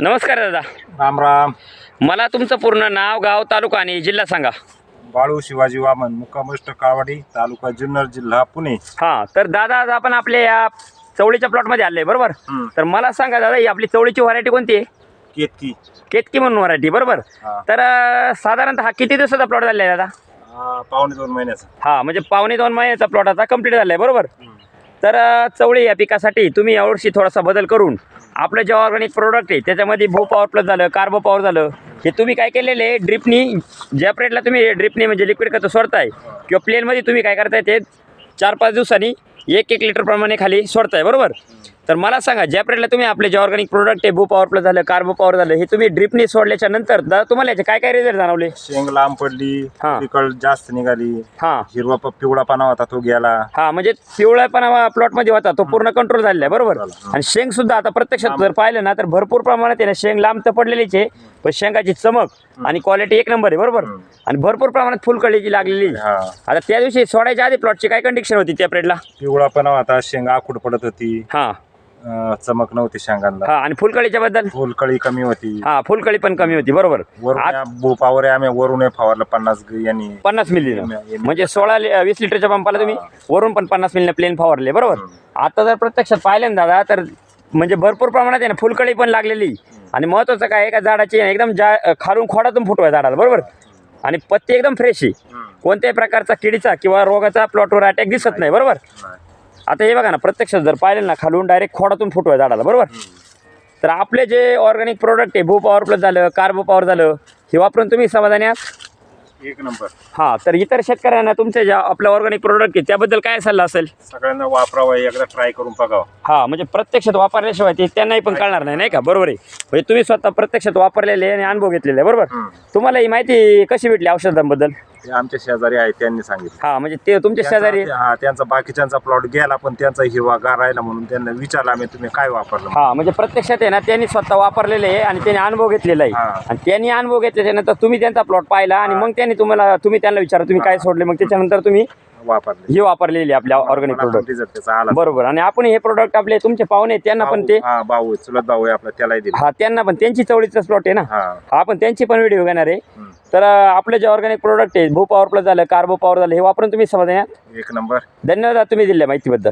नमस्कार दादा. राम राम. मला तुमचं पूर्ण नाव गाव तालुका आणि जिल्हा सांगा. बाळू शिवाजी वामन मुक्कामुष्ट काळवाडी तालुका जुन्नर जिल्हा पुणे. हां तर दादा आज आपण आपल्या या चवळीच्या प्लॉटमध्ये आले बरोबर? हम्म. तर मला सांगा दादा ही आपली चवळीची व्हरायटी कोणती आहे? केतकी. केतकी म्हणून व्हरायटी बरोबर? हा. तर अं, साधारणतः हा किती दिवसाचा प्लॉट झाला आहे दादा? पावणे दोन महिन्याचा. हा म्हणजे पावणे दोन महिन्याचा प्लॉट आता कंप्लीट झाला आहे बरोबर तर अं, चवळी या पिकासाठी तुम्ही यावर्षी थोडासा बदल करून आपलं जे ऑर्गॅनिक प्रोडक्ट आहे त्याच्यामध्ये भू पॉवर प्लस झालं कार्बो पॉवर झालं. हे तुम्ही काय केलेलं आहे? ड्रिपनी ज्या तुम्ही ड्रिपनी म्हणजे लिक्विड खतं सोडताय किंवा प्लेनमध्ये तुम्ही काय करताय ते चार पाच दिवसांनी एक एक लिटरप्रमाणे खाली सोडताय बरोबर? तर मला सांगा ज्या तुम्ही आपले जे ऑर्गॅनिक प्रोडक्ट आहे भू पॉवर प्लस झालं कार्बो पॉवर झालं हे तुम्ही ड्रिपनी सोडल्याच्या नंतर दादा तुम्हाला याचे काय काय रिझल्ट जाणवले? शेंग लांब पडली हा. पिकळ जास्त निघाली. हां. हिरवा प- पिवळा पाना होता तो गेला. हा म्हणजे पिवळापणा प्लॉटमध्ये होता तो पूर्ण कंट्रोल झालेला आहे बरोबर. आणि शेंग सुद्धा आता प्रत्यक्षात जर पाहिलं ना तर भरपूर प्रमाणात आहे ना शेंग लांब तर पडलेलीच आहे पण शेंगाची चमक आणि क्वालिटी एक नंबर आहे बरोबर. आणि भरपूर प्रमाणात फुलकळीची लागलेली. आहे. हा. आता त्या दिवशी सोडायच्या आधी प्लॉटची काय कंडिशन होती त्या प्रेडला पिवळा पाना होता शेंग आखूड पडत होती. हा. अ, चमक नव्हती शेंगांना. हा आणि फुलकळीच्या बद्दल? फुलकळी कमी होती. हा फुलकळी पण कमी होती बरोबर. वरून आत- या बोपावर आम्ही वरून फवारलं पन्नास यांनी पन्नास मिली एम- म्हणजे सोळा लि- वीस लिटरच्या पंपाला तुम्ही वरून पण पन्नास मिलीने प्लेन फवारले बरोबर? आता जर प्रत्यक्षात पाहिलं ना दादा तर म्हणजे भरपूर प्रमाणात आहे ना फुलकळी पण लागलेली. आणि महत्वाचं काय एका झाडाची आहे ना एकदम जा खालून खोडातून फुटवाय झाडाला बरोबर? आणि पत्ती एकदम फ्रेश आहे. कोणत्याही प्रकारचा किडीचा किंवा रोगाचा प्लॉटवर अटॅक दिसत नाही बरोबर. आता हे बघा ना प्रत्यक्षात जर पाहिलं ना खालून डायरेक्ट खोडातून फुटवाय झाडाला बरोबर? तर आपले जे ऑर्गॅनिक प्रोडक्ट आहे भू पॉवर प्लस झालं कार्बो पॉवर झालं हे वापरून तुम्ही समाधानी आहात? एक नंबर. हां तर इतर शेतकऱ्यांना तुमचे ज्या आपलं ऑर्गॅनिक प्रोडक्ट आहे त्याबद्दल काय सल्ला असेल? सगळ्यांना वापरावं एकदा ट्राय करून बघावं. हां म्हणजे प्रत्यक्षात वापरल्याशिवाय ते त्यांनाही पण कळणार नाही नाही का? बरोबर आहे. म्हणजे तुम्ही स्वतः प्रत्यक्षात वापरलेले आणि अनुभव घेतलेले आहे, बरोबर. तुम्हाला ही माहिती कशी भेटली औषधांबद्दल? ते आमच्या शेजारी आहेत त्यांनी सांगितलं. हां म्हणजे ते तुमच्या शेजारी? हा त्यांचा बाकीच्यांचा प्लॉट गेला पण त्यांचा हिरवा गार राहिला म्हणून त्यांना विचारलं आम्ही तुम्ही काय वापरलं? हां म्हणजे प्रत्यक्षात आहे ना त्यांनी स्वतः वापरलेले आहे आणि त्यांनी अनुभव घेतलेला आहे. आणि त्यांनी अनुभव घेतल्याच्या नंतर तुम्ही त्यांचा प्लॉट पाहिला आणि मग त्यांनी तुम्हाला तुम्ही त्यांना विचारा तुम्ही काय सोडले? मग त्याच्यानंतर तुम्ही वापरले. हे वापरलेले आपल्या ऑर्गॅनिक प्रोडक्ट रिझल्ट त्याचा आला. बरोबर. आणि आपण हे प्रोडक्ट आपले तुमचे पाहुणे आहेत, त्यांना पण ते हा भाऊ आहे, चुलत भाऊ आहे आपला त्यालाही दिला. हा त्यांना पण त्यांची चवळीचाच प्लॉट आहे ना? हा. आपण त्यांची पण व्हिडिओ घेणार आहे. तर आपले जे ऑर्गॅनिक प्रोडक्ट आहे भू पॉवर प्लस झालं कार्बो पॉवर झालं हे वापरून तुम्ही आहात? एक नंबर. धन्यवाद तुम्ही दिल्या माहितीबद्दल.